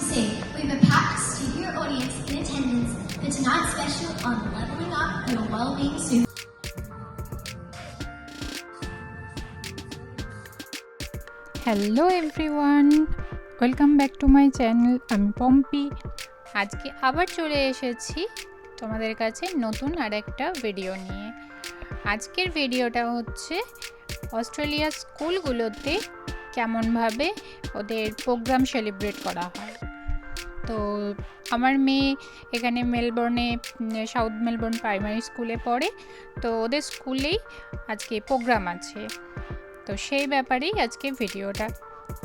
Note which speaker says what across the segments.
Speaker 1: See, we have a packed studio audience in attendance for tonight's special on leveling up your well-being soon.
Speaker 2: Hello everyone welcome back to my channel আমি পম্পি আজকে আবার চলে এসেছি তোমাদের কাছে নতুন আর একটা ভিডিও নিয়ে। আজকের ভিডিওটা হচ্ছে অস্ট্রেলিয়ার স্কুলগুলোতে কেমনভাবে ওদের প্রোগ্রাম সেলিব্রেট করা হয়। তো আমার মেয়ে এখানে মেলবোর্নে সাউথ মেলবোর্ন প্রাইমারি স্কুলে পড়ে। তো ওদের স্কুলেই আজকে প্রোগ্রাম আছে। তো সেই ব্যাপারেই আজকে ভিডিওটা।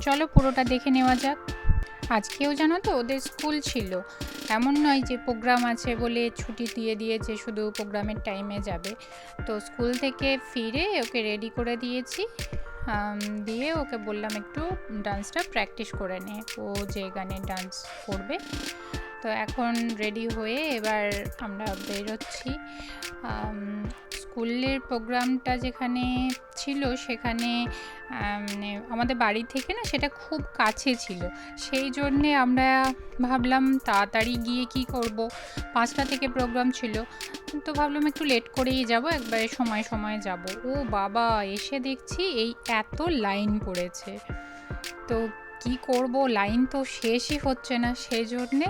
Speaker 2: চলো পুরোটা দেখে নেওয়া যাক। আজকেও জানো তো ওদের স্কুল ছিল। এমন নয় যে প্রোগ্রাম আছে বলে ছুটি দিয়ে দিয়েছে, শুধু প্রোগ্রামের টাইমে যাবে। তো স্কুল থেকে ফিরে ওকে রেডি করে দিয়েছি। দিয়ে ওকে বললাম একটু ডান্সটা প্র্যাকটিস করে নে। ও যে গানে ডান্স করবে। তো এখন রেডি হয়ে এবার আমরা বেরোচ্ছি। স্কুলের প্রোগ্রামটা যেখানে ছিল, সেখানে মানে আমাদের বাড়ি থেকে না সেটা খুব কাছে ছিল। সেই জন্যে আমরা ভাবলাম তাড়াতাড়ি গিয়ে কি করব। পাঁচটা থেকে প্রোগ্রাম ছিল। তো ভাবলাম একটু লেট করেই যাব, একবারে সময় সময় যাব। ও বাবা, এসে দেখছি এই এত লাইন পড়েছে। তো কি করব? লাইন তো শেষই হচ্ছে না। সেই জন্যে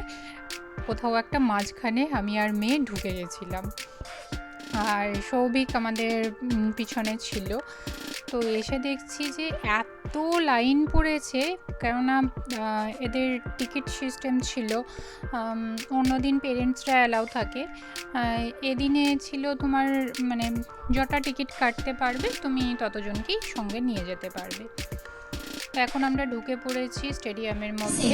Speaker 2: কোথাও একটা মাঝখানে আমি আর মেয়ে ঢুকে গেছিলাম। আর সৌভিক আমাদের পিছনে ছিল। তো এসে দেখছি যে এত লাইন পড়েছে, কেননা এদের টিকিট সিস্টেম ছিল অন্যদিন পেরেন্টসরা অ্যালাউ থাকে। এদিনে ছিল তোমার মানে যটা টিকিট কাটতে পারবে, তুমি ততজনকেই সঙ্গে নিয়ে যেতে পারবে। এখন আমরা ঢুকে পড়েছি স্টেডিয়ামের মধ্যে।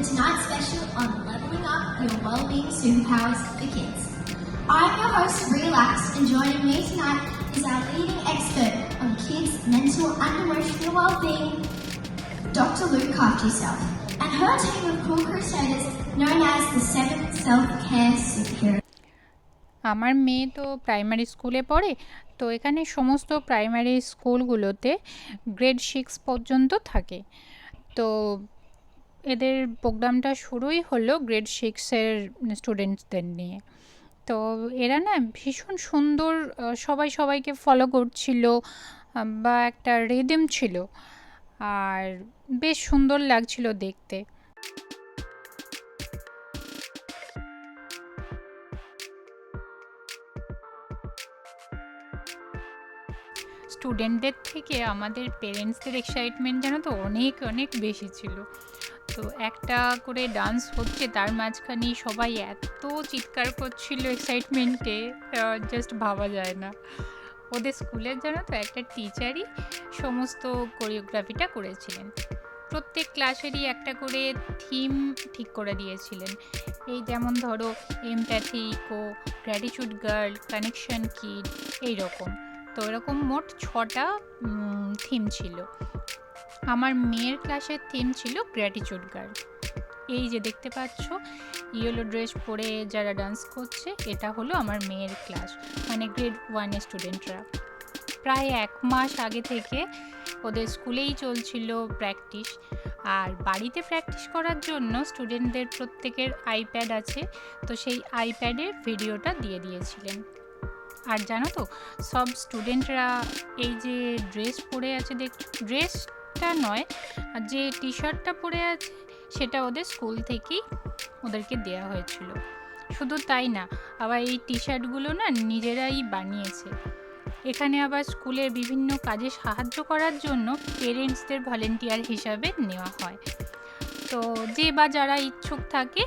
Speaker 1: See, we have a packed studio audience in attendance for tonight's special on leveling up your well-being superpowers for kids. I'm your host, Relax, and joining me tonight is our leading expert on kids' mental and emotional well-being, Dr. Luke Carft herself, and her team of cool crusaders known as the Seven Self-Care Superheroes.
Speaker 2: আমার মেয়ে তো primary স্কুলে পড়ে তো এখানে সমস্ত primary স্কুলগুলোতে grade six পর্যন্ত থাকে তো এদের প্রোগ্রামটা শুরুই হলো গ্রেড সিক্সের স্টুডেন্টসদের নিয়ে। তো এরা না ভীষণ সুন্দর সবাই সবাইকে ফলো করছিল বা একটা রিদম ছিল, আর বেশ সুন্দর লাগছিল দেখতে। স্টুডেন্টদের থেকে আমাদের পেরেন্টসদের এক্সাইটমেন্ট জানো তো অনেক অনেক বেশি ছিল। তো একটা করে ডান্স হচ্ছে, তার মাঝখানে সবাই এত চিৎকার করছিল এক্সাইটমেন্টে জাস্ট ভাবা যায় না। ওদের স্কুলের জানো তো একটা টিচারই সমস্ত কোরিওগ্রাফিটা করেছিলেন। প্রত্যেক ক্লাসেরই একটা করে থিম ঠিক করে দিয়েছিলেন। এই যেমন ধরো empathy eco gratitude girl connection kid এই রকম তো এরকম মোট ছটা থিম ছিল। আমার মেয়ের ক্লাসের থিম ছিল গ্র্যাটিচিউড গার্ল এই যে দেখতে পাচ্ছ ইয়েলো ড্রেস পরে যারা ডান্স করছে, এটা হলো আমার মেয়ের ক্লাস মানে গ্রেড ওয়ানের স্টুডেন্টরা প্রায় এক মাস আগে থেকে ওদের স্কুলেই চলছিল প্র্যাকটিস আর বাড়িতে প্র্যাকটিস করার জন্য স্টুডেন্টদের প্রত্যেকের আইপ্যাড আছে, তো সেই আইপ্যাডের ভিডিওটা দিয়ে দিয়েছিলেন। আর জানো তো, সব স্টুডেন্টরা এই যে ড্রেস পরে আছে দেখ ড্রেসটা নয় যে টি শার্টটা পরে আছে, সেটা ওদের স্কুল থেকেই ওদেরকে দেওয়া হয়েছিল। শুধু তাই না, আবার এই টি শার্টগুলো না নিজেরাই বানিয়েছে। এখানে আবার স্কুলের বিভিন্ন কাজে সাহায্য করার জন্য পেরেন্টসদের ভলেন্টিয়ার হিসাবে নেওয়া হয়। তো যে বা যারা ইচ্ছুক থাকে,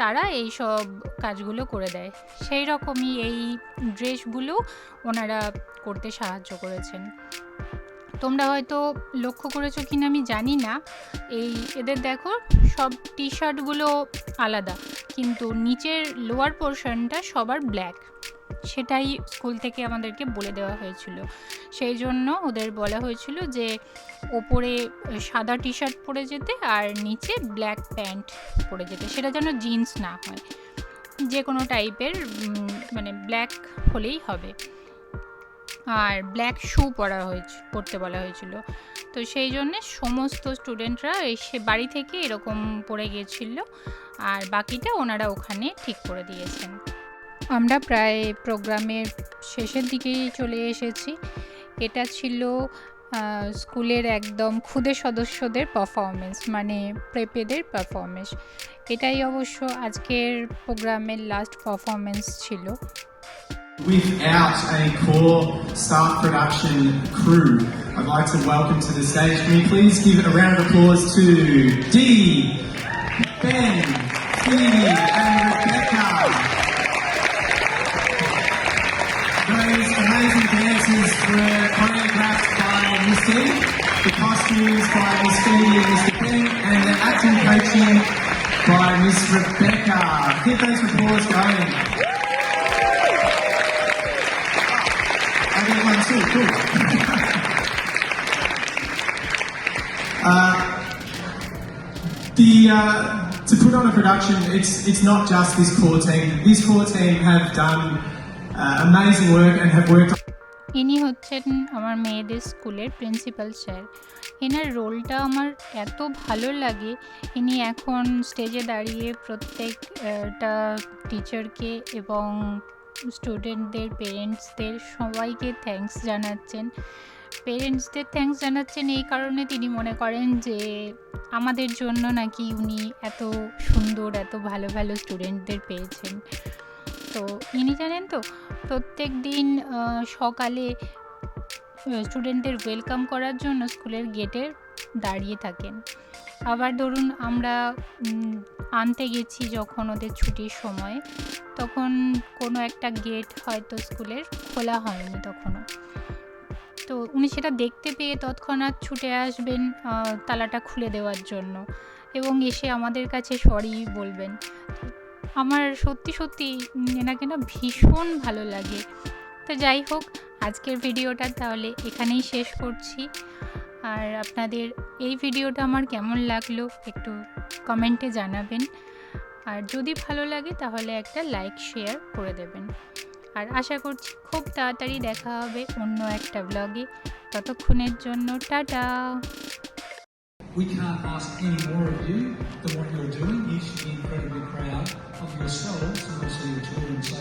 Speaker 2: তারা এই সব কাজগুলো করে দেয়। সেই রকমই এই ড্রেসগুলো ওনারা করতে সাহায্য করেছেন। তোমরা হয়তো লক্ষ্য করেছ কিনা আমি জানি না। এই এদের দেখো, সব টি শার্টগুলো আলাদা, কিন্তু নিচের লোয়ার পোর্শনটা সবার ব্ল্যাক সেটাই স্কুল থেকে আমাদেরকে বলে দেওয়া হয়েছিল। সেই জন্য ওদের বলা হয়েছিল যে, ওপরে সাদা টি শার্ট পরে যেতে আর নিচে ব্ল্যাক প্যান্ট পরে যেতে। সেটা যেন জিন্স না হয়। যে কোনো টাইপের মানে ব্ল্যাক হলেই হবে। আর ব্ল্যাক শু পরা হয়েছে, পরতে বলা হয়েছিল। তো সেই জন্যে সমস্ত স্টুডেন্টরা এসে বাড়ি থেকে এরকম পড়ে গিয়েছিল। আর বাকিটা ওনারা ওখানে ঠিক করে দিয়েছেন। আমরা প্রায় প্রোগ্রামের শেষের দিকেই চলে এসেছি। এটা ছিল স্কুলের একদম ক্ষুদে সদস্যদের পারফরমেন্স মানে প্রেপেদের পারফরমেন্স এটাই অবশ্য আজকের প্রোগ্রামের লাস্ট পারফরমেন্স ছিল।
Speaker 3: Without a core staff production crew, I'd like to welcome to the stage. Can you please give a round of applause to Dee, Ben, Phoebe, and Rebecca. Those amazing dances were choreographed by Miss Dee, the costumes by Miss Phoebe and Mr. Ben, and the acting coaching by Miss Rebecca. Keep those applause going. Uh, the uh, to put on a production, it's it's not just this core team. This core team have done uh, amazing work and have worked
Speaker 2: ইনি হচ্ছেন আমার মেয়েদের স্কুলের principal sir এনার রোলটা আমার এত ভালো লাগে ইনি এখন স্টেজে দাঁড়িয়ে প্রত্যেকটা টিচারকে এবং স্টুডেন্টদের পেরেন্টসদের সবাইকে থ্যাঙ্কস জানাচ্ছেন। পেরেন্টসদের থ্যাঙ্কস জানাচ্ছেন এই কারণে তিনি মনে করেন যে আমাদের জন্য নাকি উনি এত সুন্দর, এত ভালো ভালো স্টুডেন্টদের পেয়েছেন। তো ইনি জানেন তো, প্রত্যেক দিন সকালে স্টুডেন্টদের ওয়েলকাম করার জন্য স্কুলের গেটে দাঁড়িয়ে থাকেন। আবার ধরুন আমরা আনতে গেছি যখন ওদের ছুটির সময়, তখন কোনো একটা গেট হয়তো স্কুলের খোলা হয়নি তখনও। তো উনি সেটা দেখতে পেয়ে তৎক্ষণাৎ ছুটে আসবেন তালাটা খুলে দেওয়ার জন্য এবং এসে আমাদের কাছে সরি বলবেন। আমার সত্যি সত্যি এনাকে না ভীষণ ভালো লাগে। তো যাই হোক, আজকের ভিডিওটা তাহলে এখানেই শেষ করছি। আর আপনাদের এই ভিডিওটা আমার কেমন লাগল একটু কমেন্টে জানাবেন আর যদি ভালো লাগে তাহলে একটা লাইক শেয়ার করে দেবেন আর আশা করছি খুব তাড়াতাড়ি দেখা হবে অন্য একটা ব্লগে ততক্ষণের জন্য tata
Speaker 4: We can't ask any more of you than what you're doing. You should be incredibly proud of yourselves and also your children. So